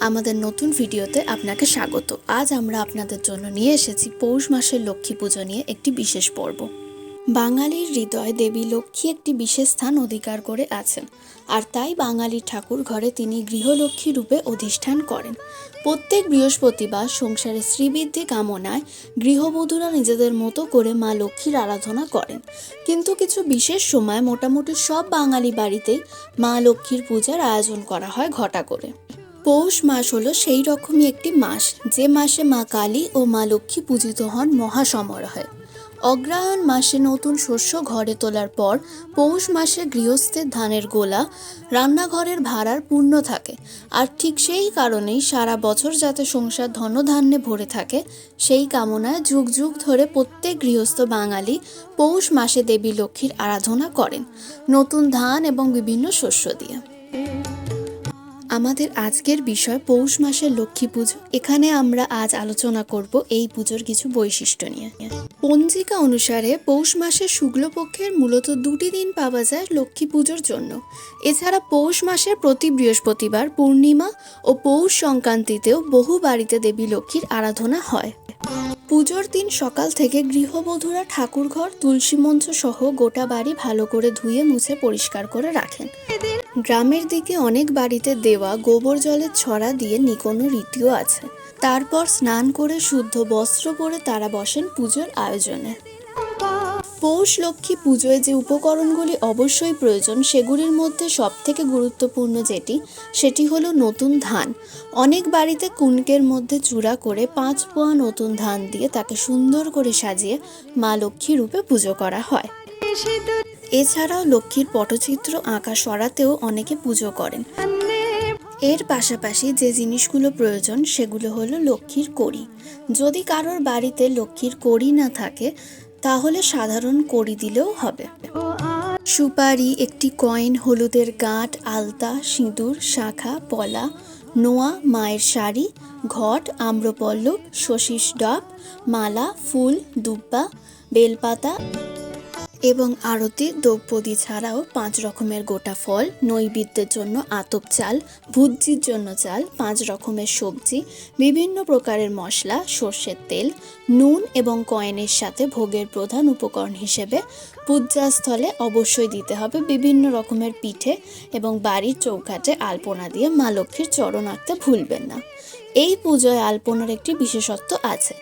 আমাদের নতুন ভিডিওতে আপনাকে স্বাগত। আজ আমরা আপনাদের জন্য নিয়ে এসেছি পৌষ মাসের লক্ষ্মী পুজো নিয়ে একটি বিশেষ পর্ব। বাঙালির হৃদয়ে দেবী লক্ষ্মী একটি বিশেষ স্থান অধিকার করে আছেন। আর তাই বাঙালির ঠাকুর ঘরে তিনি গৃহলক্ষ্মী রূপে অধিষ্ঠান করেন। প্রত্যেক বৃহস্পতিবার সংসারে শ্রীবৃদ্ধি কামনায় গৃহবধূরা নিজেদের মতো করে মা লক্ষ্মীর আরাধনা করেন। কিন্তু কিছু বিশেষ সময় মোটামুটি সব বাঙালি বাড়িতেই মা লক্ষ্মীর পূজার আয়োজন করা হয় ঘটা করে। পৌষ মাস হলো সেই রকমই একটি মাস। যে মাসে মা কালী ও মা লক্ষ্মী পূজিত হন মহাসমারোহে। অগ্রহায়ণ মাসে নতুন শস্য ঘরে তোলার পর পৌষ মাসে গৃহস্থের ধানের গোলা, রান্নাঘরের ভাড়ার পূর্ণ থাকে। আর ঠিক সেই কারণেই সারা বছর যাতে সংসার ধনধান্যে ভরে থাকে, সেই কামনায় যুগ যুগ ধরে প্রত্যেক গৃহস্থ বাঙালি পৌষ মাসে দেবী লক্ষ্মীর আরাধনা করেন। নতুন ধান এবং বিভিন্ন শস্য দিয়ে। আমাদের আজকের বিষয় পৌষ মাসের লক্ষ্মী পুজো। এখানে আমরা আজ আলোচনা করব এই পুজোর কিছু বৈশিষ্ট্য নিয়ে। পঞ্জিকা অনুসারে পৌষ মাসের শুক্লপক্ষের মূলত দুটি দিন পাওয়া যায় লক্ষ্মী পুজোর জন্য। এছাড়া পৌষ মাসের প্রতি বৃহস্পতিবার পূর্ণিমা ও পৌষ সংক্রান্তিতেও বহু বাড়িতে দেবী লক্ষ্মীর আরাধনা হয়। পুজোর দিন সকাল থেকে গৃহবধূরা ঠাকুরঘর, তুলসী মঞ্চ সহ গোটা বাড়ি ভালো করে ধুয়ে মুছে পরিষ্কার করে রাখেন। গ্রামের দিকে অনেক বাড়িতে দেওয়া গোবর জলের ছড়া দিয়ে নিকোনো রীতিও আছে। তারপর স্নান করে শুদ্ধ বস্ত্র পরে তারা বসেন পুজোর আয়োজনে। পৌষ লক্ষ্মী পুজোয় যে উপকরণগুলি অবশ্যই প্রয়োজন, সেগুলির মধ্যে সবথেকে গুরুত্বপূর্ণ যেটি, সেটি হলো নতুন ধান। অনেক বাড়িতে কুনকের মধ্যে চূড়া করে পাঁচ পোয়া নতুন ধান দিয়ে তাকে সুন্দর করে সাজিয়ে মা লক্ষ্মী রূপে পুজো করা হয়। এছাড়াও লক্ষ্মীর পটচিত্র আঁকা সরাতেও অনেকে পুজো করেন। এর পাশাপাশি যে জিনিসগুলো প্রয়োজন সেগুলো হলো লক্ষ্মীর কড়ি। যদি কারোর বাড়িতে লক্ষ্মীর কড়ি না থাকে, তাহলে সাধারণ কড়ি দিলেও হবে। সুপারি, একটি কয়েন, হলুদের গাঁট, আলতা, সিঁদুর, শাখা, পলা, নোয়া, মায়ের শাড়ি, ঘট, আম্রপল্লব শশীষ ডাব, মালা, ফুল, দুব্বা, বেলপাতা এবং আরতি দ্রৌপদী ছাড়াও পাঁচ রকমের গোটা ফল, নৈবেদ্যের জন্য আতপ চাল, ভুজির জন্য চাল, পাঁচ রকমের সবজি, বিভিন্ন প্রকারের মশলা, সর্ষের তেল, নুন এবং কয়েনের সাথে ভোগের প্রধান উপকরণ হিসেবে পূজাস্থলে অবশ্যই দিতে হবে বিভিন্ন রকমের পিঠে এবং বাড়ির চৌকাঠে আলপনা দিয়ে মা লক্ষ্মীর চরণ আঁকতে ভুলবেন না। এই পুজোয় আলপনার একটি বিশেষত্ব আছে।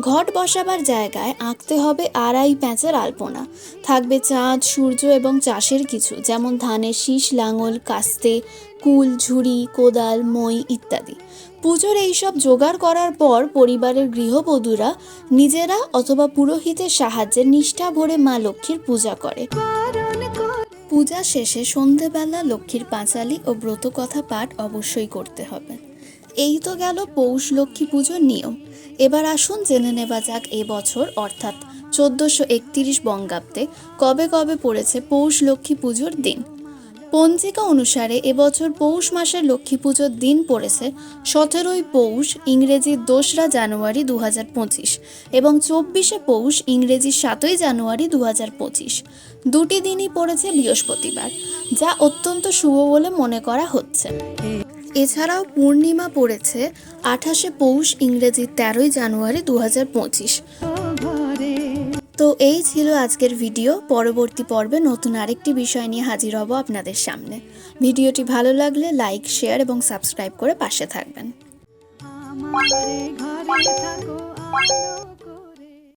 ঘট বসাবার জায়গায় আঁকতে হবে আড়াই প্যাঁচের আলপনা। থাকবে চাঁদ, সূর্য এবং চাষের কিছু, যেমন ধানের শীষ, লাঙল, কাস্তে কুল, ঝুড়ি, কোদাল, মই ইত্যাদি। পুজোর এইসব জোগাড় করার পর পরিবারের গৃহবধূরা নিজেরা অথবা পুরোহিতের সাহায্যে নিষ্ঠা ভরে মা লক্ষ্মীর পূজা করে। পূজা শেষে সন্ধেবেলা লক্ষ্মীর পাঁচালি ও ব্রতকথা পাঠ অবশ্যই করতে হবে। এই তো গেল পৌষ লক্ষ্মী পুজোর নিয়ম। এবার আসুন জেনে নেওয়া যাক এবছর অর্থাৎ চোদ্দোশো একতিরিশ বঙ্গাব্দে কবে কবে পড়েছে পৌষ লক্ষ্মী পুজোর দিন। পঞ্জিকা অনুসারে এবছর পৌষ মাসের লক্ষ্মী পুজোর দিন পড়েছে সতেরোই পৌষ ইংরেজির দোসরা জানুয়ারি দু হাজার পঁচিশ এবং চব্বিশে পৌষ ইংরেজি সাতই জানুয়ারি দু হাজার পঁচিশ। দুটি দিনই পড়েছে বৃহস্পতিবার, যা অত্যন্ত শুভ বলে মনে করা হচ্ছে। এছাড়াও পূর্ণিমা পড়েছে আঠাশে পৌষ ইংরেজি তেরোই জানুয়ারি দু হাজার পঁচিশ। তো এই ছিল আজকের ভিডিও। পরবর্তী পর্বে নতুন আরেকটি বিষয় নিয়ে হাজির হব আপনাদের সামনে। ভিডিওটি ভালো লাগলে লাইক, শেয়ার এবং সাবস্ক্রাইব করে পাশে থাকবেন।